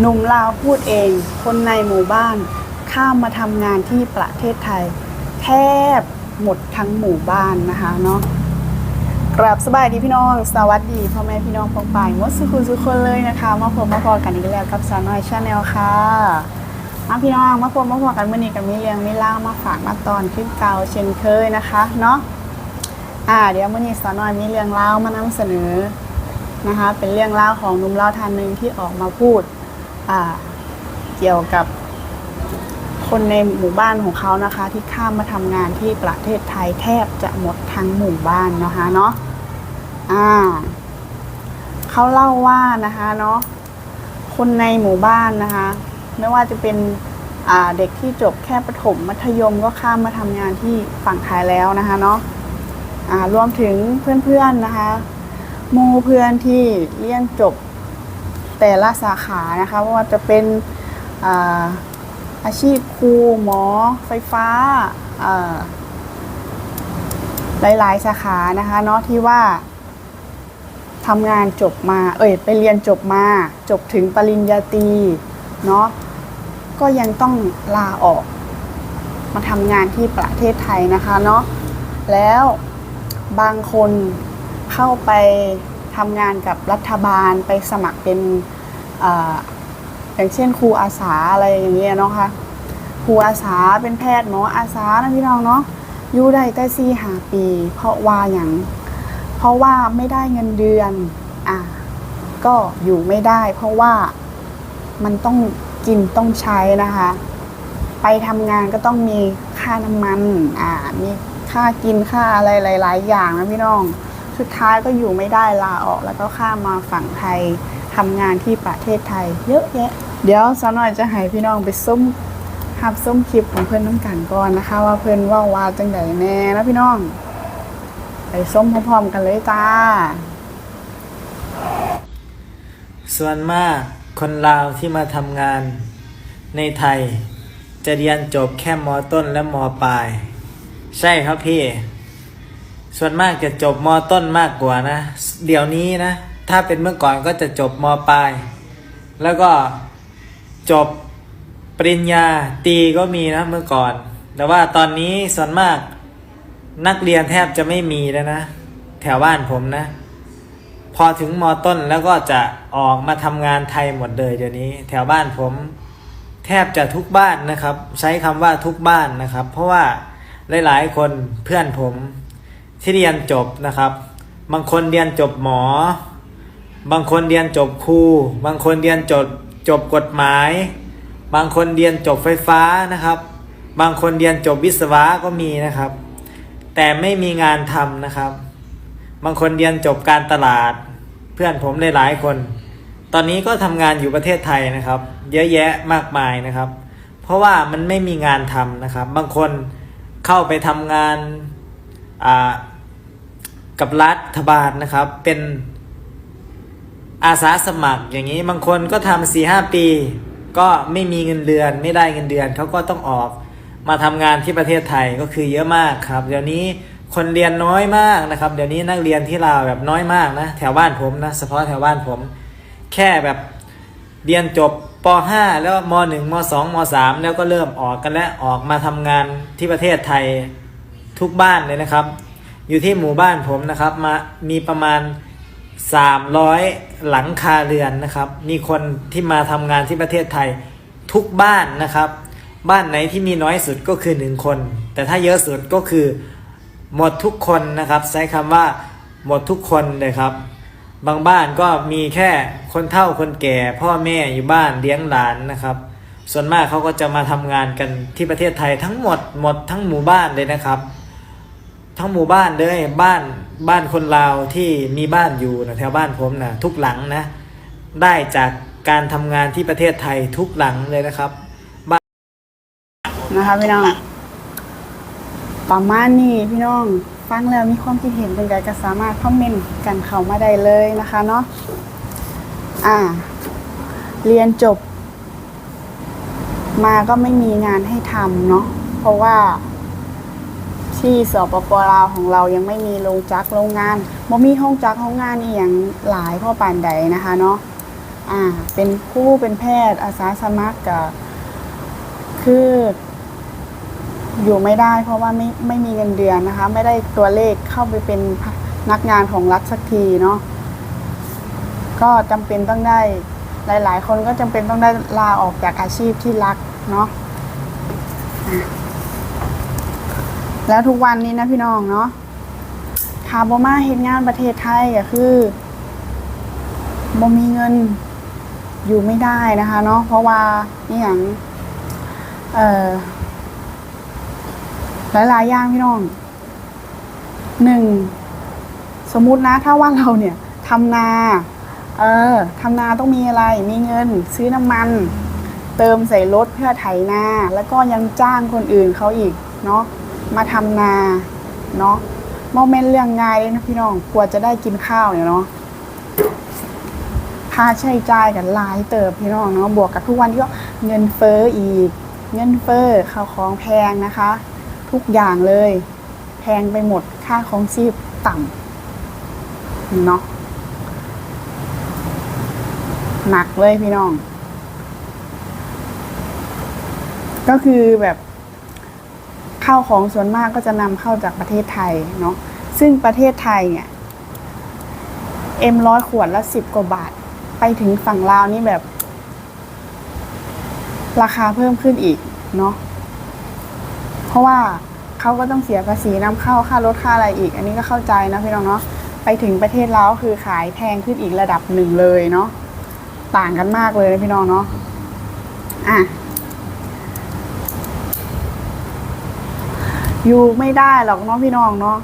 หนุ่มลาวพูดเอง คนในหมู่บ้าน ข้ามมาทำงานที่ประเทศไทย แทบหมดทั้งหมู่บ้านนะคะเนาะกราบสบายดีพี่น้อง สวัสดีพ่อแม่พี่น้องพองป่ายงดสุขุสุขคนเลยนะคะมาพบมาพอกันอีกแล้วกับสาวน้อยชาแนลค่ะมาพี่น้องมาพบมาพอกันเมื่อนี้กับมีเรียงมีเล่ามาฝากมาตอนขึ้นเก่าเช่นเคยนะคะเนาะอ่าเดี๋ยวเมื่อนี้สาวน้อยมีเรื่องเล่ามานำเสนอนะคะ เป็นเรื่องเล่าของหนุ่มเล่าวท่านหนึ่งที่ออกมาพูด เกี่ยวกับคนในหมู่บ้านของเขานะคะ ที่ข้ามมาทำงานที่ประเทศไทยแทบจะหมดทั้งหมู่บ้านนะคะเนาะอ่าเขาเล่าว่านะคะเนาะคนในหมู่บ้านนะคะ ไม่ว่าจะเป็นเด็กที่จบแค่ประถมมัธยมก็ข้ามมาทำงานที่ฝั่งไทยแล้วนะคะเนาะรวมถึงเพื่อนๆนะคะมูเพื่อนที่เรียนจบ แต่ละสาขานะคะว่าจะเป็นอาอาชีพครูหมอไฟฟ้าาหลายๆ สาขานะคะเนาะที่ว่าทำงานจบมา เอ่ยไปเรียนจบมา จบถึงปริญญาตรีเนาะก็ยังต้องลาออก มาทำงานที่ประเทศไทยนะคะเนาะแล้วบางคนเข้าไป ทำงานกับรัฐบาลไปสมัครเป็นออย่างเช่นครูอาสาอะไรอย่างเงี้ยเนาะค่ะครูอาสาเป็นแพทย์หมออาสานะพี่น้องเนาะอยู่ได้แต่สี่หาปี เพราะว่าอย่างเพราะว่าไม่ได้เงินเดือนอะก็อยู่ไม่ได้ เพราะว่ามันต้องกินต้องใช้นะคะ ไปทำงานก็ต้องมีค่าน้ำมันอ่ามีค่ากินค่าอะไรหลาย ๆ อย่างนะพี่น้อง สุดท้ายก็อยู่ไม่ได้ลาออก แล้วก็ข้ามมาฝั่งไทยทำงานที่ประเทศไทย เยอะแยะ เดี๋ยวสาวน้อยจะให้พี่น้องไปส้มหับส้มคลิปของเพื่อนน้ำกันก่อนนะคะ ว่าเพื่อนว่าวาจังไดแน่นะพี่น้อง ไปส้มพร้อมๆกันเลยจ้า ส่วนมากคนลาวที่มาทำงานในไทย จะเรียนจบแค่มต้นและมปลาย ใช่ครับพี่ ส่วนมากจะจบมต้นมากกว่านะ เดี๋ยวนี้นะ ถ้าเป็นเมื่อก่อนก็จะจบมปลาย แล้วก็จบปริญญาตีก็มีนะเมื่อก่อน แต่ว่าตอนนี้ส่วนมากนักเรียนแทบจะไม่มีแล้วนะ แถวบ้านผมนะ พอถึงมต้นแล้วก็จะออกมาทำงานไทยหมดเลยเดี๋ยวนี้ แถวบ้านผม แทบจะทุกบ้านนะครับ ใช้คำว่าทุกบ้านนะครับ เพราะว่าหลายๆคนเพื่อนผม ที่เรียนจบนะครับ บางคนเรียนจบหมอ บางคนเรียนจบครูบางคนเรียนจบจบกฎหมาย บางคนเรียนจบไฟฟ้านะครับ บางคนเรียนจบวิศวะก็มีนะครับ แต่ไม่มีงานทำนะครับ บางคนเรียนจบการตลาด เพื่อนผมหลายๆคน ตอนนี้ก็ทำงานอยู่ประเทศไทยนะครับ เยอะแยะมากมายนะครับ เพราะว่ามันไม่มีงานทำนะครับ บางคนเข้าไปทำงาน กับรัฐบาลนะครับ เป็นอาสาสมัครอย่างนี้บางคนก็ทำสี่ห้าปี ก็ไม่มีเงินเดือน ไม่ได้เงินเดือนเขาก็ต้องออกมาทำงานที่ประเทศไทยก็คือเยอะมากครับ เดี๋ยวนี้คนเรียนน้อยมากนะครับ เดี๋ยวนี้นักเรียนที่ลาวแบบน้อยมากนะแถวบ้านผมนะเฉพาะแถวบ้านผม แค่แบบเรียนจบป .5 แล้วม .1 ม .2 ม .3 แล้วก็เริ่มออกกันแล้วออกมาทำงานที่ประเทศไทย ทุกบ้านเลยนะครับ อยู่ที่หมู่บ้านผมนะครับ มามีประมาณ 300 หลังคาเรือนนะครับ มีคนที่มาทำงานที่ประเทศไทยทุกบ้านนะครับ บ้านไหนที่มีน้อยสุดก็คือหนึ่งคน แต่ถ้าเยอะสุดก็คือหมดทุกคนนะครับ ใช้คำว่าหมดทุกคนเลยครับ บางบ้านก็มีแค่คนเฒ่าคนแก่ พ่อแม่อยู่บ้านเลี้ยงหลานนะครับ ส่วนมากเขาก็จะมาทำงานกันที่ประเทศไทยทั้งหมดหมดทั้งหมู่บ้านเลยนะครับ ทั้งหมู่บ้านเลยบ้านบ้านคนลาวที่มีบ้านอยู่นะแถวบ้านผมนะทุกหลังนะ ได้จากการทำงานที่ประเทศไทยทุกหลังเลยนะครับ นะคะพี่น้องประมาณนี้พี่น้องฟังแล้วมีความคิดเห็นเป็นไงก็สามารถคอมเมนต์กันเข้ามาได้เลยนะคะเนาะอ่า เรียนจบ มาก็ไม่มีงานให้ทำเนาะเพราะว่า ที่สปปลาวของเรายังไม่มีโรงจักโรงงานบ่มีห้องจักรโรงงานอีหยังหลายพ่อปานใดนะคะเนาะอ่าเป็นคู่เป็นแพทย์อาสาสมัครกับคืออยู่ไม่ได้เพราะว่าไม่ไม่มีเงินเดือนนะคะ ไม่ได้ตัวเลขเข้าไปเป็นนักงานของรัฐสักทีเนาะก็จำเป็นต้องได้หลาย ๆ คนก็จำเป็นต้องได้ลาออกจากอาชีพที่รักเนาะอะ แล้วทุกวันนี้นะพี่น้องเนาะคาร์บมาเฮ็ดงานประเทศไทยก็คือบ่มีเงินอยู่ไม่ได้นะคะเนาะเพราะว่านี่อย่างเอ่อหลายๆอย่างพี่น้องหนึ่งสมมุตินะ ถ้าว่าเราเนี่ยทำนา เออทำนาต้องมีอะไร มีเงิน ซื้อน้ำมัน เติมใส่รถเพื่อไถนา แล้วก็ยังจ้างคนอื่นเขาอีก เนาะ มาทำนาเนาะโมเมนต์เรื่องง่ายเลยนะพี่น้องกว่าจะได้กินข้าวเนี่ยเนาะค่าใช้จ่ายกันหลายเติบพี่น้องเนาะบวกกับทุกวันที่ก็เงินเฟ้ออีก เงินเฟ้อข้าวของแพงนะคะ ทุกอย่างเลย แพงไปหมดค่าของชีพต่ำเนาะหนักเลยพี่น้อง ก็คือแบบ ข้าวของส่วนมากก็จะนำเข้าจากประเทศไทยเนาะซึ่งประเทศไทยเนี่ยเอ็มร้อยขวดละสิบกว่าบาท ไปถึงฝั่งลาวนี่แบบ ราคาเพิ่มขึ้นอีกเนาะเพราะว่าเขาก็ต้องเสียภาษีนำเข้าค่ารถค่าอะไรอีก อันนี้ก็เข้าใจนะพี่น้องเนาะไปถึงประเทศเราคือขายแพงขึ้นอีกระดับหนึ่งเลยเนาะต่างกันมากเลยนะพี่น้องเนาะอะ อยู่ไม่ได้หรอกเนาะพี่น้องเนาะ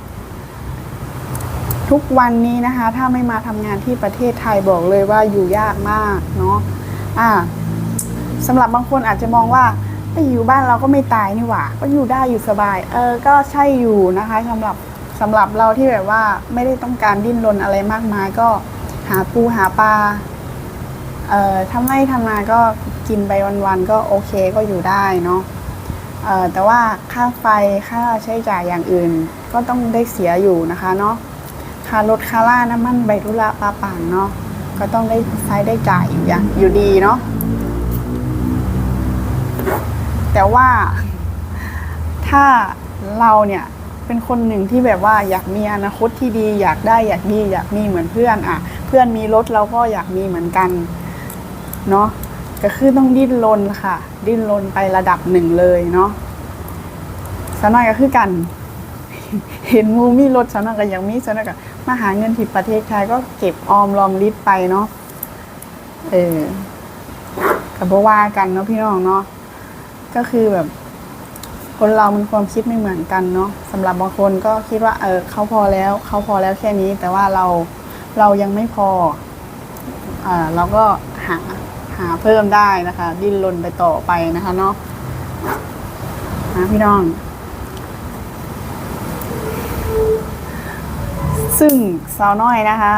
ทุกวันนี้นะคะ ถ้าไม่มาทำงานที่ประเทศไทยบอกเลยว่าอยู่ยากมากเนาะอะสำหรับบางคนอาจจะมองว่าไปอยู่บ้านเราก็ไม่ตายนี่หว่า ก็อยู่ได้อยู่สบาย เออ ก็ใช่อยู่นะคะสำหรับสำหรับเราที่แบบว่าไม่ได้ต้องการดิ้นรนอะไรมากมาย ก็หาปูหาปลาเอ่อทำไร่ทำนาก็กินไปวันๆก็โอเคก็อยู่ได้เนาะ แต่ว่าค่าไฟค่าใช้จ่ายอย่างอื่น ก็ต้องได้เสียอยู่นะคะเนาะค่ารถค่าล่าน้ำมันใบรุระปลาปังเนาะก็ต้องได้ใช้ได้จ่ายอยู่อย่างอยู่ดีเนาะแต่ว่าถ้าเราเนี่ยเป็นคนหนึ่งที่แบบว่าอยากมีอนาคตที่ดีอยากได้อยากดีอยากมีเหมือนเพื่อนอะ เพื่อนมีรถเราก็อยากมีเหมือนกันเนาะ ก็คือต้องดิ้นรนค่ะ ดิ้นรนไประดับหนึ่งเลยเนาะสาวน้อยก็คือกัน เห็นมูมีรถสาวน้อยก็ยังมีสาวน้อยก็มาหาเงินที่ประเทศไทยก็เก็บออมรอมริบไปเนาะเออกับว่ากันเนาะพี่น้องเนาะก็คือแบบ คนเรามันความคิดไม่เหมือนกันเนาะสำหรับบางคนก็คิดว่า เออเขาพอแล้วเขาพอแล้วแค่นี้ แต่ว่าเราเรายังไม่พออ่าเราก็หา หาเพิ่มได้นะคะ ดิ้นรนไปต่อไปนะคะเนาะนะพี่น้อง ซึ่งสาวน้อยนะคะ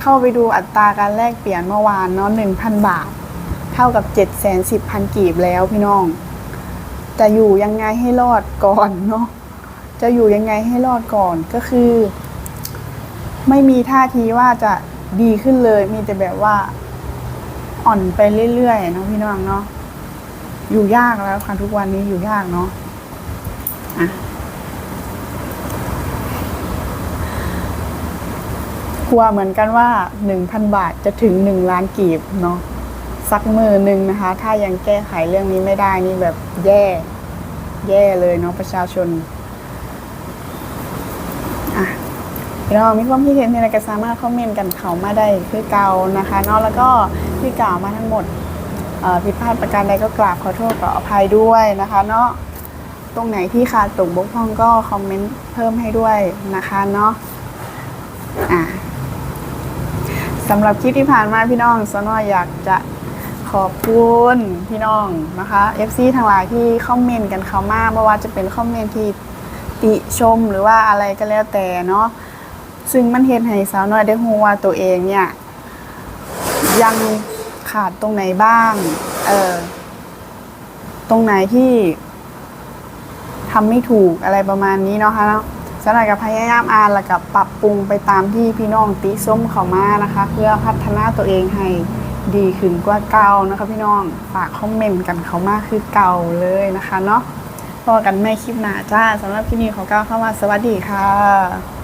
เข้าไปดูอัตราการแลกเปลี่ยนเมื่อวานเนาะหนึ่งพันบาท เท่ากับเจ็ดแสนสิบพันกีบแล้วพี่น้อง จะอยู่ยังไงให้รอดก่อนเนาะจะอยู่ยังไงให้รอดก่อนก็คือ ไม่มีท่าทีว่าจะดีขึ้นเลย มีแต่แบบว่า อ่อนไปเรื่อยๆเนาะพี่น้องเนาะอยู่ยากแล้วค่ะทุกวันนี้อยู่ยากเนาะอะกลัวเหมือนกันว่าหนึ่งพันบาทจะถึงหนึ่งล้านกีบเนาะสักมือหนึ่งนะคะ ถ้ายังแก้ไขเรื่องนี้ไม่ได้นี่แบบแย่ แย่เลยเนาะประชาชน อะ พี่น้องมีความคิดเห็นอะไรก็สามารถคอมเมนต์กันเขามาได้คือเก่านะคะเนาะแล้วก็ที่กล่าวมาทั้งหมดผิดพลาดประการใดก็กราบขอโทษขออภัยด้วยนะคะ เนาะตรงไหนที่ขาดตกบกพร่องก็คอมเมนต์เพิ่มให้ด้วยนะคะเนาะอะสำหรับคลิปที่ผ่านมาพี่น้องสนออยากจะขอบคุณพี่น้องนะคะ FC ทั้งหลายที่คอมเมนต์กันเข้ามาไม่ว่าจะเป็นคอมเมนต์ที่ติชมหรือว่าอะไรก็แล้วแต่เนาะ ซึ่งมันเห็นให้สาวน้อยได้รู้ว่าตัวเองเนี่ย ยังขาดตรงไหนบ้าง เออตรงไหนที่ทำไม่ถูกอะไรประมาณนี้เนาะคะเนาะสำหรับกับพยายามอ่านแล้วกับปรับปรุงไปตามที่พี่น้องติส้มเขามานะคะ เพื่อพัฒนาตัวเองให้ดีขึ้นกว่าเก่านะคะ พี่น้องฝากคอมเมนต์กันเขามากคือเก่าเลยนะคะเนาะพอกันไม่คลิปหน้าจ้าสำหรับที่นี่ขอก้าวเข้ามาสวัสดีค่ะ